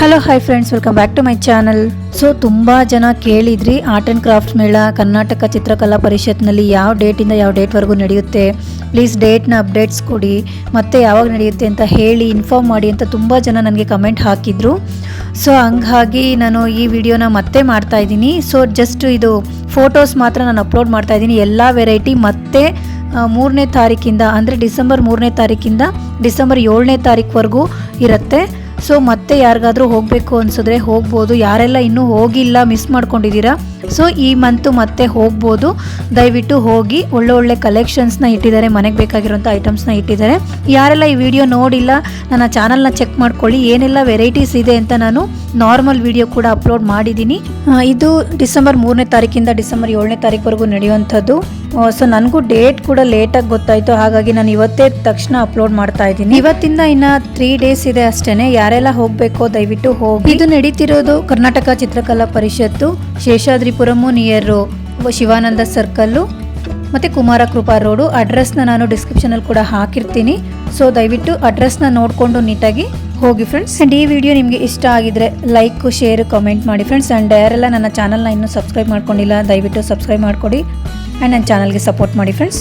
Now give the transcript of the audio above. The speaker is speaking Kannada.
Hello hi friends welcome back to my channel so ತುಂಬ ಜನ ಕೇಳಿದ್ರಿ ಆರ್ಟ್ ಆ್ಯಂಡ್ ಕ್ರಾಫ್ಟ್ ಮೇಳ, ಕರ್ನಾಟಕ ಚಿತ್ರಕಲಾ ಪರಿಷತ್ನಲ್ಲಿ ಯಾವ ಡೇಟಿಂದ ಯಾವ ಡೇಟ್ವರೆಗೂ ನಡೆಯುತ್ತೆ. ಪ್ಲೀಸ್ ಡೇಟ್ನ ಅಪ್ಡೇಟ್ಸ್ ಕೊಡಿ. ಮತ್ತೆ ಯಾವಾಗ ನಡೆಯುತ್ತೆ ಅಂತ ಹೇಳಿ ಇನ್ಫಾರ್ಮ್ ಮಾಡಿ ಅಂತ ತುಂಬ ಜನ ನನಗೆ ಕಮೆಂಟ್ ಹಾಕಿದ್ರು. ಸೊ ಹಂಗಾಗಿ ನಾನು ಈ ವಿಡಿಯೋನ ಮತ್ತೆ ಮಾಡ್ತಾ ಇದ್ದೀನಿ. ಸೊ ಜಸ್ಟ್ ಇದು ಫೋಟೋಸ್ ಮಾತ್ರ ನಾನು ಅಪ್ಲೋಡ್ ಮಾಡ್ತಾ ಇದ್ದೀನಿ. ಎಲ್ಲ ವೆರೈಟಿ ಮತ್ತೆ ಮೂರನೇ ತಾರೀಕಿಂದ, ಅಂದರೆ ಡಿಸೆಂಬರ್ ಮೂರನೇ ತಾರೀಕಿಂದ ಡಿಸೆಂಬರ್ ಏಳನೇ ತಾರೀಕುವರೆಗೂ ಇರುತ್ತೆ. ಸೊ ಮತ್ತೆ ಯಾರಿಗಾದರೂ ಹೋಗಬೇಕು ಅನ್ಸಿದ್ರೆ ಹೋಗ್ಬೋದು. ಯಾರೆಲ್ಲ ಇನ್ನೂ ಹೋಗಿಲ್ಲ ಮಿಸ್ ಮಾಡ್ಕೊಂಡಿದ್ದೀರಾ? ಸೊ ಈ ಮಂತು ಮತ್ತೆ ಹೋಗ್ಬೋದು. ದಯವಿಟ್ಟು ಹೋಗಿ ಒಳ್ಳೆ ಒಳ್ಳೆ ಕಲೆಕ್ಷನ್ಸ್ನ ಇಟ್ಟಿದ್ದಾರೆ. ಮನೆಗೆ ಬೇಕಾಗಿರುವಂಥ ಐಟಮ್ಸ್ನ ಇಟ್ಟಿದ್ದಾರೆ. ಯಾರೆಲ್ಲ ಈ ವಿಡಿಯೋ ನೋಡಿಲ್ಲ, ನನ್ನ ಚಾನಲ್ನ ಚೆಕ್ ಮಾಡ್ಕೊಳ್ಳಿ. ಏನೆಲ್ಲ ವೆರೈಟೀಸ್ ಇದೆ ಅಂತ ನಾನು ನಾರ್ಮಲ್ ವಿಡಿಯೋ ಕೂಡ ಅಪ್ಲೋಡ್ ಮಾಡಿದ್ದೀನಿ. ಇದು ಡಿಸೆಂಬರ್ ಮೂರನೇ ತಾರೀಕಿಂದ ಡಿಸೆಂಬರ್ ಏಳನೇ ತಾರೀಕುವರೆಗೂ ನಡೆಯುವಂಥದ್ದು. ಸೊ ನನಗೂ ಡೇಟ್ ಕೂಡ ಲೇಟಾಗಿ ಗೊತ್ತಾಯಿತು. ಹಾಗಾಗಿ ನಾನು ಇವತ್ತೇ ತಕ್ಷಣ ಅಪ್ಲೋಡ್ ಮಾಡ್ತಾ ಇದ್ದೀನಿ. ಇವತ್ತಿಂದ ಇನ್ನು ತ್ರೀ ಡೇಸ್ ಇದೆ ಅಷ್ಟೇ ಯಾರೆಲ್ಲ ಹೋಗಬೇಕೋ ದಯವಿಟ್ಟು ಹೋಗಿ. ಇದು ನಡೀತಿರೋದು ಕರ್ನಾಟಕ ಚಿತ್ರಕಲಾ ಪರಿಷತ್ತು ಶೇಷಾದ್ರಿಪುರಮು ನಿಯರ್ ಶಿವಾನಂದ ಸರ್ಕಲ್ಲು ಮತ್ತು ಕುಮಾರ ಕೃಪಾ ರೋಡು ಅಡ್ರೆಸ್ನ ನಾನು ಡಿಸ್ಕ್ರಿಪ್ಷನಲ್ಲಿ ಕೂಡ ಹಾಕಿರ್ತೀನಿ. ಸೊ ದಯವಿಟ್ಟು ಅಡ್ರೆಸ್ನ ನೋಡಿಕೊಂಡು ನೀಟಾಗಿ ಹೋಗಿ ಫ್ರೆಂಡ್ಸ್ ಆ್ಯಂಡ್ ಈ ವಿಡಿಯೋ ನಿಮಗೆ ಇಷ್ಟ ಆಗಿದ್ರೆ ಲೈಕ್ ಶೇರ್ ಕಮೆಂಟ್ ಮಾಡಿ ಫ್ರೆಂಡ್ಸ್ ಆ್ಯಂಡ್ ಯಾರೆಲ್ಲ ನನ್ನ ಚಾನಲ್ನ ಇನ್ನೂ ಸಬ್ಸ್ಕ್ರೈಬ್ ಮಾಡ್ಕೊಂಡಿಲ್ಲ, ದಯವಿಟ್ಟು ಸಬ್ಸ್ಕ್ರೈಬ್ ಮಾಡಿಕೊಡಿ. ಆ್ಯಂಡ್ ನನ್ನ ಚಾನಲ್ಗೆ ಸಪೋರ್ಟ್ ಮಾಡಿ ಫ್ರೆಂಡ್ಸ್